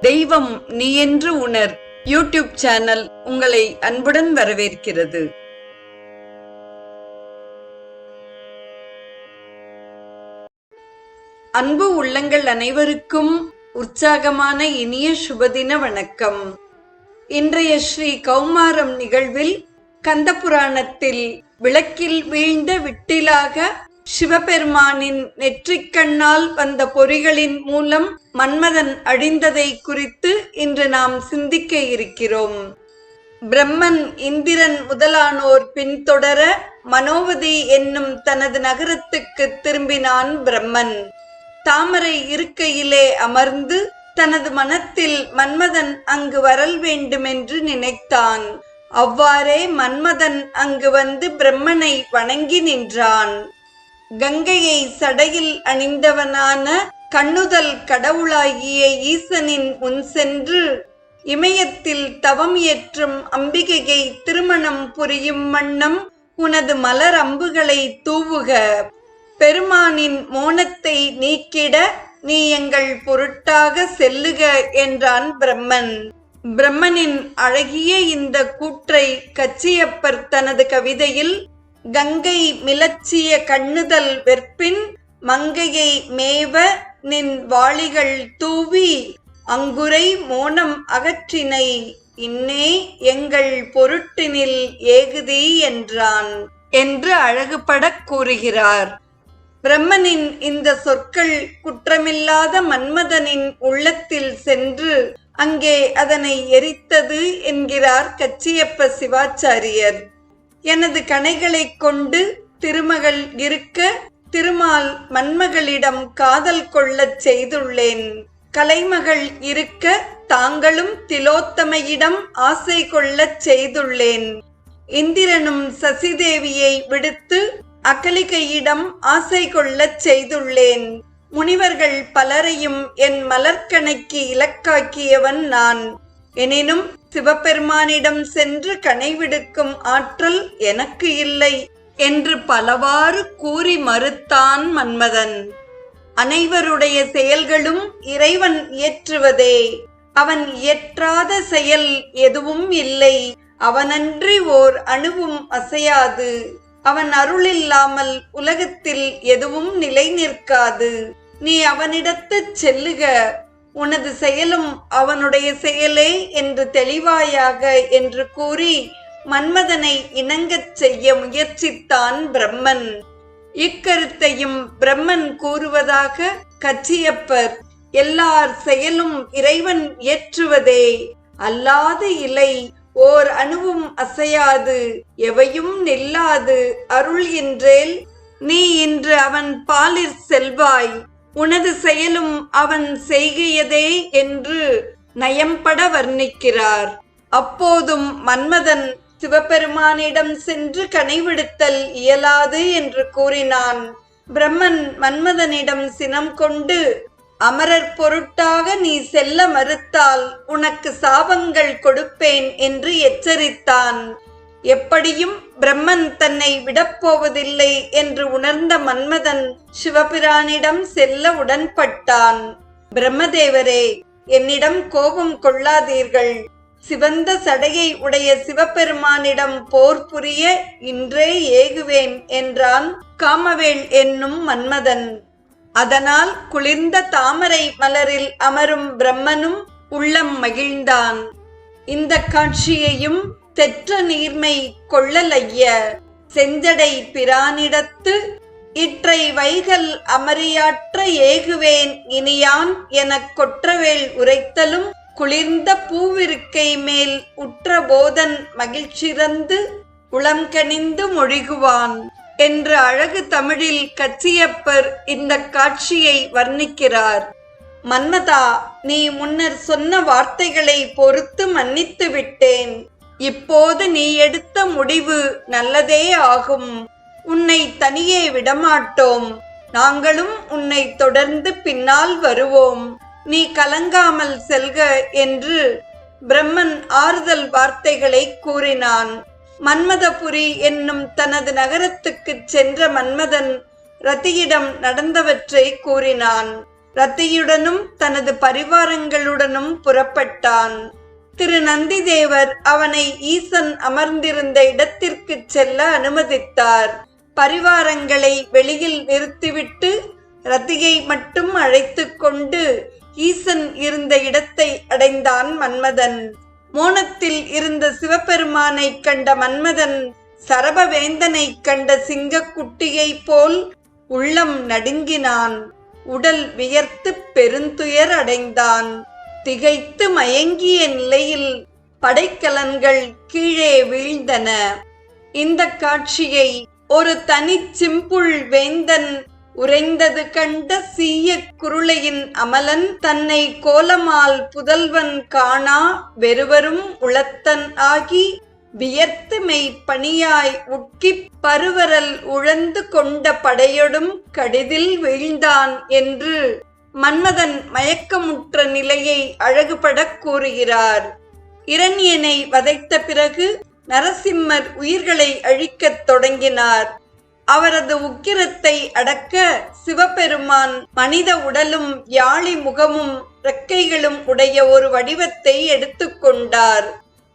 தெய்வம் நீ என்று உணர். யூடியூப் சேனல் உங்களை அன்புடன் வரவேற்கிறது. அன்பு உள்ளங்கள் அனைவருக்கும் உற்சாகமான இனிய சுபதின வணக்கம். இன்றைய ஸ்ரீ கௌமாரம் நிகழ்வில் கந்த புராணத்தில் விளக்கில் வீழ்ந்த விட்டிலாக சிவபெருமானின் நெற்றிக்கண்ணால் வந்த பொறிகளின் மூலம் மன்மதன் அழிந்ததை குறித்து இன்று நாம் சிந்திக்க இருக்கிறோம். பிரம்மன் இந்திரன் முதலானோர் பின்தொடர மனோவதி என்னும் தனது நகரத்துக்கு திரும்பினான் பிரம்மன். தாமரை இருக்கையிலே அமர்ந்து தனது மனத்தில் மன்மதன் அங்கு வரல் வேண்டுமென்று நினைத்தான். அவ்வாறே மன்மதன் அங்கு வந்து பிரம்மனை வணங்கி நின்றான். கங்கையை சடையில் அணிந்தவனான கண்ணுதல் கடவுளாகிய ஈசனின் முன் சென்று இமயத்தில் தவம் ஏற்றும் அம்பிகையை திருமணம் புரியும் வண்ணம் உனது மலர் அம்புகளை தூவுக. பெருமானின் மோனத்தை நீக்கிட நீ எங்கள் பொருட்டாக செல்லுக என்றான் பிரம்மன். பிரம்மனின் அழகிய இந்த கூற்றை கச்சியப்பர் தனது கவிதையில் கங்கை மிலச்சிய கண்ணுதல் வெற்பின் மங்கையை மேவ நின் வாளிகள் தூவி அங்குரை மோனம் அகற்றினை இன்னே எங்கள் பொருட்டினில் ஏகுதி என்றான் என்று அழகுபடக் கூறுகிறார். பிரம்மனின் இந்த சொற்கள் குற்றமில்லாத மன்மதனின் உள்ளத்தில் சென்று அங்கே அதனை எரித்தது என்கிறார் கச்சியப்ப சிவாச்சாரியர். எனது கணைகளைக் கொண்டு திருமகள் இருக்க திருமால் மன்மகளிடம் காதல் கொள்ளச் செய்துள்ளேன். கலைமகள் இருக்க தாங்களும் திலோத்தமையிடம் ஆசை கொள்ளச் செய்துள்ளேன். இந்திரனும் சசிதேவியை விடுத்து அகலிகையிடம் ஆசை கொள்ளச் செய்துள்ளேன். முனிவர்கள் பலரையும் என் மலர்கணைக்கு இலக்காக்கியவன் நான். எனினும் சிவபெருமானிடம் சென்று கனைவிடுக்கும் ஆற்றல் எனக்கு இல்லை என்று பலவாறு கூறி மறுத்தான் மன்மதன். அனைவருடைய செயல்களும் இறைவன் இயற்றுவதே. அவன் இயற்றாத செயல் எதுவும் இல்லை. அவனன்றி ஓர் அணுவும் அசையாது. அவன் அருளில்லாமல் உலகத்தில் எதுவும் நிலை நிற்காது நீ அவனிடத்துச் செல்லுக. உனது செயலும் அவனுடைய செயலே என்று தெளிவாயாக என்று கூறி மன்மதனை இணங்கச் செய்ய முயற்சித்தான் பிரம்மன். இக்கருத்தையும் பிரம்மன் கூறுவதாக கச்சியப்பர் எல்லார் செயலும் இறைவன் இயற்றுவதே. அல்லாது இலை ஓர் அணுவும் அசையாது எவையும் நில்லாது. அருள் என்றேல் நீ இன்று அவன் பாலிற் செல்வாய். உனது செயலும் அவன் செய்கையதே என்று நயம்பட வர்ணிக்கிறார். அப்போதும் மன்மதன் சிவபெருமானிடம் சென்று கனைவிடுத்தல் இயலாது என்று கூறினான். பிரம்மன் மன்மதனிடம் சினம் கொண்டு அமரர் பொருட்டாக நீ செல்ல மறுத்தால் உனக்கு சாபங்கள் கொடுப்பேன் என்று எச்சரித்தான். எப்படியும் பிரம்மன் தன்னை விடப்போவதில்லை என்று உணர்ந்த மன்மதன் சிவபிரானிடம் செல்ல உடன்பட்டான். பிரம்மதேவரே என்னிடம் கோபம் கொள்ளாதீர்கள். சிவந்த சடையை உடைய சிவபெருமானிடம் போர் புரிய இன்றே ஏகுவேன் என்றான் காமவேள் என்னும் மன்மதன். அதனால் குளிர்ந்த தாமரை மலரில் அமரும் பிரம்மனும் உள்ளம் மகிழ்ந்தான். இந்த காட்சியையும் தெற்ற நீர்மை கொள்ளலைய செஞ்சடை பிரானிடத்து இற்றை வைகல் அமரியாற்ற ஏகுவேன் இனியான் எனக் கொற்றவேள் உரைத்தலும் குளிர்ந்த பூவிருக்கை மேல் உற்ற போதன் மகிழ்ச்சிறந்து உளம்கனிந்து மொழிகுவான் என்று அழகு தமிழில் கச்சியப்பர் இந்த காட்சியை வர்ணிக்கிறார். மன்மதா நீ முன்னர் சொன்ன வார்த்தைகளை பொறுத்து மன்னித்து விட்டேன். இப்போது நீ எடுத்த முடிவு நல்லதே ஆகும். உன்னை தனியே விடமாட்டோம். நாங்களும் உன்னை தொடர்ந்து பின்னால் வருவோம். நீ கலங்காமல் செல்க என்று பிரம்மன் ஆறுதல் வார்த்தைகளை கூறினான். மன்மதபுரி என்னும் தனது நகரத்துக்குச் சென்ற மன்மதன் ரதியிடம் நடந்தவற்றை கூறினான். ரத்தியுடனும் தனது பரிவாரங்களுடனும் புறப்பட்டான். திரு நந்திதேவர் அவனை ஈசன் அமர்ந்திருந்த இடத்திற்கு செல்ல அனுமதித்தார். பரிவாரங்களை வெளியில் நிறுத்திவிட்டு ரத்தியை மட்டும் அழைத்து கொண்டு ஈசன் இருந்த இடத்தை அடைந்தான் மன்மதன். மோனத்தில் இருந்த சிவபெருமானை கண்ட மன்மதன் சரபவேந்தனை கண்ட சிங்கக்குட்டியைப் போல் உள்ளம் நடுங்கினான். உடல் வியர்த்து பெருந்துயர் அடைந்தான். திகைத்து மயங்கிய நிலையில் படைக்கலன்கள் கீழே வீழ்ந்தன. இந்த காட்சியை ஒரு தனி சிம்புள் வேந்தன் உறைந்தது கண்ட சீய குருளையின் அமலன் தன்னை கோலமால் புதல்வன் காணா வெறுவரும் உளத்தன் ஆகி வியர்த்து மெய் பணியாய் உட்கி பருவரல் உழந்து கொண்ட படையொடும் கடிதில் வீழ்ந்தான் என்று மன்மதன் மயக்கமுற்ற நிலையை அழகுபடக் கூறுகிறார். இரண்யனை வதைத்த பிறகு நரசிம்மர் உயிர்களை அழிக்கத் தொடங்கினார். அவரது உக்கிரத்தை அடக்க சிவபெருமான் மனித உடலும் யாழி முகமும் ரெக்கைகளும் உடைய ஒரு வடிவத்தை எடுத்துக்கொண்டார்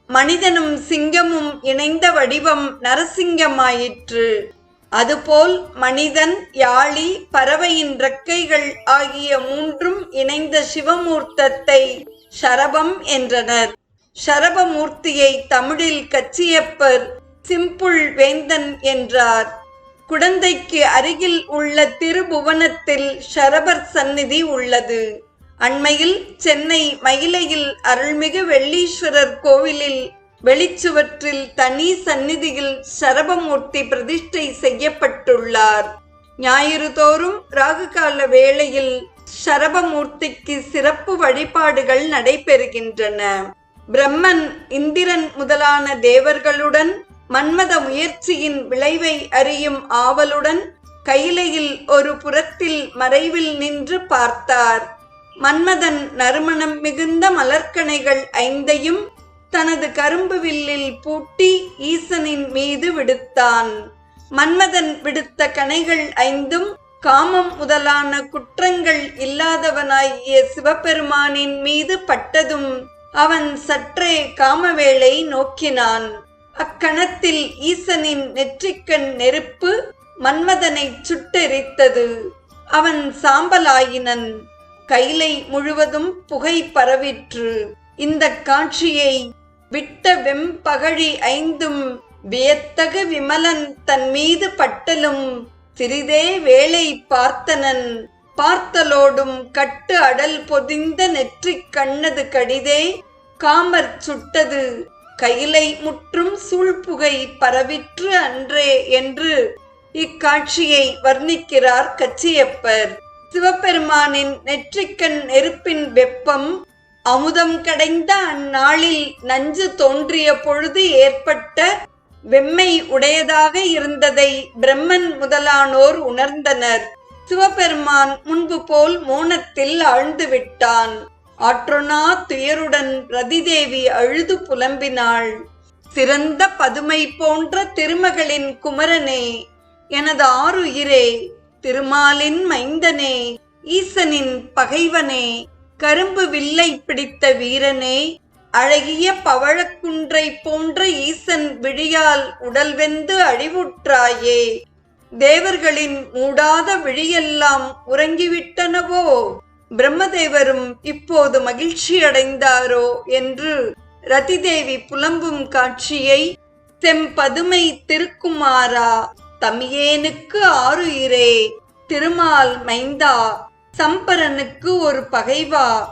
மனிதனும் சிங்கமும் இணைந்த வடிவம் நரசிங்கமாயிற்று. அதுபோல் மனிதன் யாழி பறவையின் ரெக்கைகள் ஆகிய மூன்றும் இணைந்த சிவமூர்த்தத்தை ஷரபம் என்றனர். ஷரபமூர்த்தியை தமிழில் கச்சியப்பர் சிம்புள் வேந்தன் என்றார். குடந்தைக்கு அருகில் உள்ள திருபுவனத்தில் ஷரபர் சந்நிதி உள்ளது. அண்மையில் சென்னை மயிலையில் அருள்மிகு வெள்ளீஸ்வரர் கோவிலில் வெளிச்சுவற்றில் தனி சந்நிதியில் சரபமூர்த்தி பிரதிஷ்டை செய்யப்பட்டுள்ளார். ஞாயிறு தோறும் ராகுகால வேளையில் சரபமூர்த்திக்கு சிறப்பு வழிபாடுகள் நடைபெறுகின்றன. பிரம்மன் இந்திரன் முதலான தேவர்களுடன் மன்மத முயற்சியின் விளைவை அறியும் ஆவலுடன் கையிலையில் ஒரு புறத்தில் மறைவில் நின்று பார்த்தார். மன்மதன் நறுமணம் மிகுந்த மலர்க்கணைகள் ஐந்தையும் தனது கரும்பு வில்லில் பூட்டி ஈசனின் மீது விடுத்தான். மன்மதன் விடுத்த கணைகள் ஐந்தும் காமம் முதலான குற்றங்கள் இல்லாதவனாகிய சிவபெருமானின் மீது பட்டதும் அவன் சற்றே காமவேளை நோக்கினான். அக்கணத்தில் ஈசனின் நெற்றிக்கண் நெருப்பு மன்மதனை சுட்டெரித்தது. அவன் சாம்பலாயினன். கைலை முழுவதும் புகை பரவிற்று. இந்த காட்சியை விட்ட வெம்பகழி ஐந்தும் வியத்தகு விமலன் தன் மீது பட்டலும் சிறிதே வேலை பார்த்தனன். பார்த்தலோடும் கட்டு அடல் பொதிந்த நெற்றிக் கண்ணது கடிதே காமர் சுட்டது கையிலை முற்றும் சூழ்புகை பரவிற்று அன்றே என்று இக்காட்சியை வர்ணிக்கிறார் கச்சியப்பர். சிவபெருமானின் நெற்றிக்கண் நெருப்பின் வெப்பம் அமுதம் கடைந்த அந்நாளில் நஞ்சு தோன்றிய பொழுது ஏற்பட்ட வெம்மை உடையதாக இருந்ததை பிரம்மன் முதலானோர் உணர்ந்தனர். சிவபெருமான் முன்பு போல் மோனத்தில் ஆழ்ந்து விட்டான். ஆற்றொனா துயருடன் ரதிதேவி அழுது புலம்பினாள். சிறந்த பதுமை போன்ற திருமகளின் குமரனே எனது ஆறுயிரே திருமாலின் மைந்தனே ஈசனின் பகைவனே கரும்பு வில்லை பிடித்த வீரனே அழகிய பவழக்குன்றை போன்ற ஈசன் விழியால் உடல்வெந்து அழிவுற்றாயே. தேவர்களின் மூடாத விழியெல்லாம் உறங்கிவிட்டனவோ? பிரம்மதேவரும் இப்போது மகிழ்ச்சியடைந்தாரோ என்று ரதிதேவி புலம்பும் காட்சியை செம்பதுமை திருக்குமாரா தமியேனுக்கு ஆறுயிரே திருமால் மைந்தா சம்பரனுக்கு ஒரு பகைவா.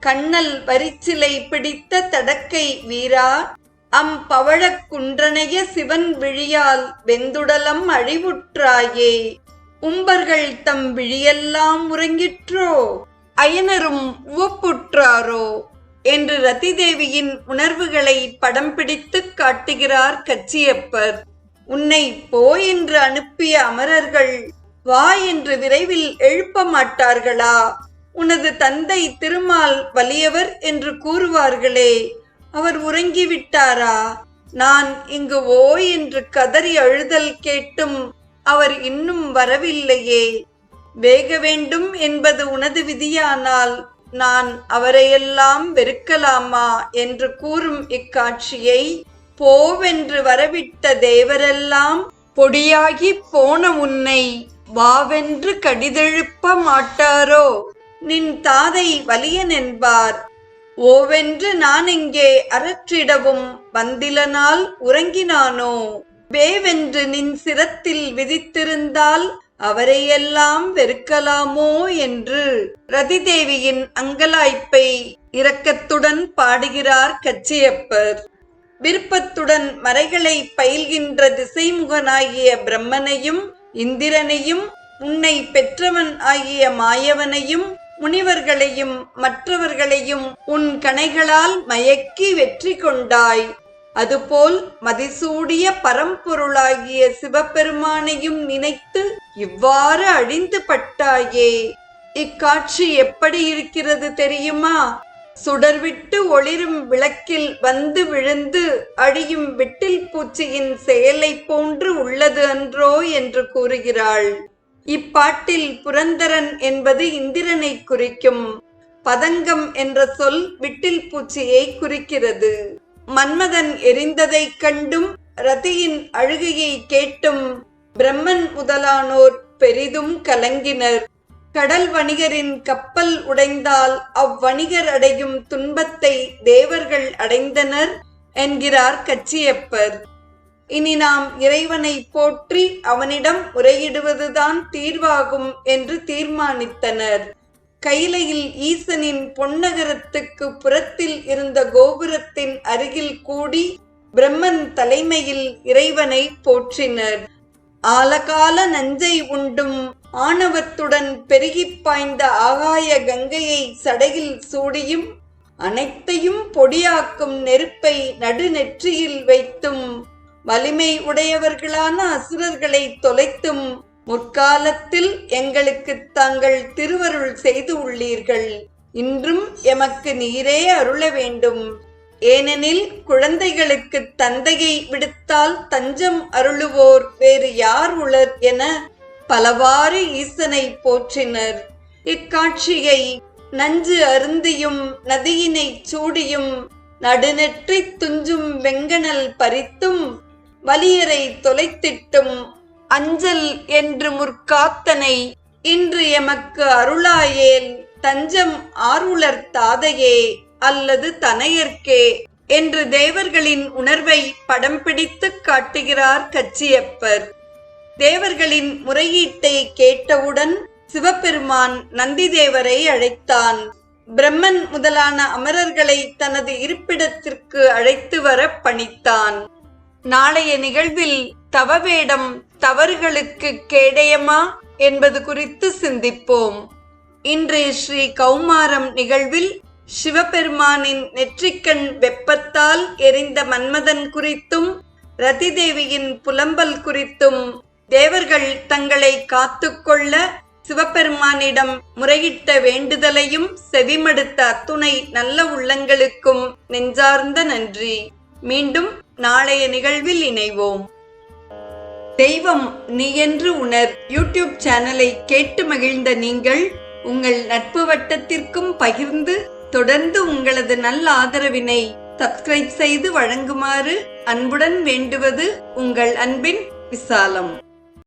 கண்ணல் வரிச்சிலை பிடித்த தடக்கை வீரா. அம் பவழக் குன்றனைய சிவன் விழியால் வெந்துடலம் அழிவுற்றாயே. உம்பர்கள் தம் விழியெல்லாம் உறங்கிற்றோ? அயனரும் உவப்புற்றாரோ? என்று ரதிதேவியின் உணர்வுகளை படம் பிடித்து காட்டுகிறார் கச்சியப்பர். உன்னை போ என்று அனுப்பிய அமரர்கள் வா என்று விரைவில் எழுப்ப மாட்டார்களா உனது தந்தை திருமால் வலியவர் என்று கூறுவார்களே அவர் உறங்கிவிட்டாரா? நான் இங்கு ஓ என்று கதறி அழுதல் கேட்டும் அவர் இன்னும் வரவில்லையே. வேக வேண்டும் என்பது உனது விதியானால் நான் அவரையெல்லாம் வெறுக்கலாமா என்று கூறும் இக்காட்சியை போவென்று வரவிட்ட தேவரெல்லாம் பொடியாகி போன உன்னை. வாவென்று கடிதெழுப்ப மாட்டாரோ? நின் தாதை வலியன் என்பார். ஓவென்று நான் இங்கே அரற்றிடவும் வந்திலனால் உறங்கினானோ? வேவென்று நின் சிரத்தில் விதித்திருந்தால் அவரையெல்லாம் வெறுக்கலாமோ என்று? ரதிதேவியின் அங்கலாய்ப்பை இரக்கத்துடன் பாடுகிறார் கச்சியப்பர். விருப்பத்துடன் மறைகளை பயில்கின்ற திசைமுகனாகிய பிரம்மனையும் இந்திரனையும் உன்னை பெற்றவன் ஆகிய மாயவனையும் முனிவர்களையும் மற்றவர்களையும் உன் கணைகளால் மயக்கி வெற்றி கொண்டாய். அதுபோல் மதிசூடிய பரம்பொருளாகிய சிவபெருமானையும் நினைத்து இவ்வாறு அழிந்து பட்டாயே. இக்காட்சி எப்படி இருக்கிறது தெரியுமா? சுடர்விட்டு ஒளிரும் விளக்கில் வந்து விழுந்து அழியும் விட்டில் பூச்சியின் செயலை போன்று உள்ளது அன்றோ என்று கூறுகிறாள். இப்பாட்டில் புரந்தரன் என்பது இந்திரனை குறிக்கும். பதங்கம் என்ற சொல் விட்டில் பூச்சியை குறிக்கிறது. மன்மதன் எரிந்ததைக் கண்டும் ரதியின் அழுகையை கேட்டும் பிரம்மன் முதலானோர் பெரிதும் கலங்கினர். கடல் வணிகரின் கப்பல் உடைந்தால் அவ்வணிகர் அடையும் துன்பத்தை தேவர்கள் அடைந்தனர் என்கிறார் கச்சியப்பர். இனி நாம் இறைவனை போற்றி அவனிடம் முறையிடுவதுதான் தீர்வாகும் என்று தீர்மானித்தனர். கைலையில் ஈசனின் பொன்னகரத்துக்கு புறத்தில் இருந்த கோபுரத்தின் அருகில் கூடி பிரம்மன் தலைமையில் இறைவனை போற்றினர். ஆலகால நஞ்சை உண்டும் ஆணவத்துடன் பெருகிப் பாய்ந்த ஆகாய கங்கையை சடையில் சூடியும் அனைத்தையும் பொடியாக்கும் நெருப்பை நடுநெற்றியில் வைத்தும் வலிமை உடையவர்களான அசுரர்களை தொலைத்தும் முற்காலத்தில் எங்களுக்கு தாங்கள் திருவருள் செய்து உள்ளீர்கள். இன்றும் எமக்கு நீரே அருள வேண்டும். ஏனெனில் குழந்தைகளுக்கு தந்தையை விடுத்தால் தஞ்சம் அருளுவோர் வேறு யார் உளர் என பலவாறு ஈசனை போற்றினர். இக்காட்சியை நஞ்சு அருந்தியும் நதியினை சூடியும் நடுநெற்றி துஞ்சும் வெங்கனல் பறித்தும் வலியரை தொலைத்திட்டும் அஞ்சல் என்று முற்காத்தனை இன்று எமக்கு அருளாயேல் தஞ்சம் ஆருளர் தாதையே அல்லது தனையர்க்கே என்று தேவர்களின் உணர்வை படம் பிடித்து காட்டுகிறார் கச்சியப்பர். தேவர்களின் முறையீட்டை கேட்டவுடன் சிவபெருமான் நந்திதேவரை அழைத்தான். பிரம்மன் முதலான அமரர்களை தனது இருப்பிடத்திற்கு அழைத்து வர பணித்தான். நாளைய நிகழ்வில் தவவேடம் தவறுகளுக்கு கேடயமா என்பது குறித்து சிந்திப்போம். இன்று ஸ்ரீ கௌமாரம் நிகழ்வில் சிவபெருமானின் நெற்றிக்கண் வெப்பத்தால் எரிந்த மன்மதன் குறித்தும் ரதிதேவியின் புலம்பல் குறித்தும் தேவர்கள் தங்களை காத்துக்கொள்ள சிவபெருமானிடம் முறையிட்ட வேண்டுதலையும் செவிமடுத்த அத்துணை நல்ல உள்ளங்களுக்கும் நெஞ்சார்ந்த நன்றி. மீண்டும் நாளைய நிகழ்வில் இணைவோம். தெய்வம் நீ என்று உணர் யூடியூப் சேனலை கேட்டு மகிழ்ந்த நீங்கள் உங்கள் நட்பு வட்டத்திற்கும் பகிர்ந்து தொடர்ந்து உங்களது நல்ல ஆதரவினை சப்ஸ்கிரைப் செய்து வழங்குமாறு அன்புடன் வேண்டுவது உங்கள் அன்பின் விசாலம்.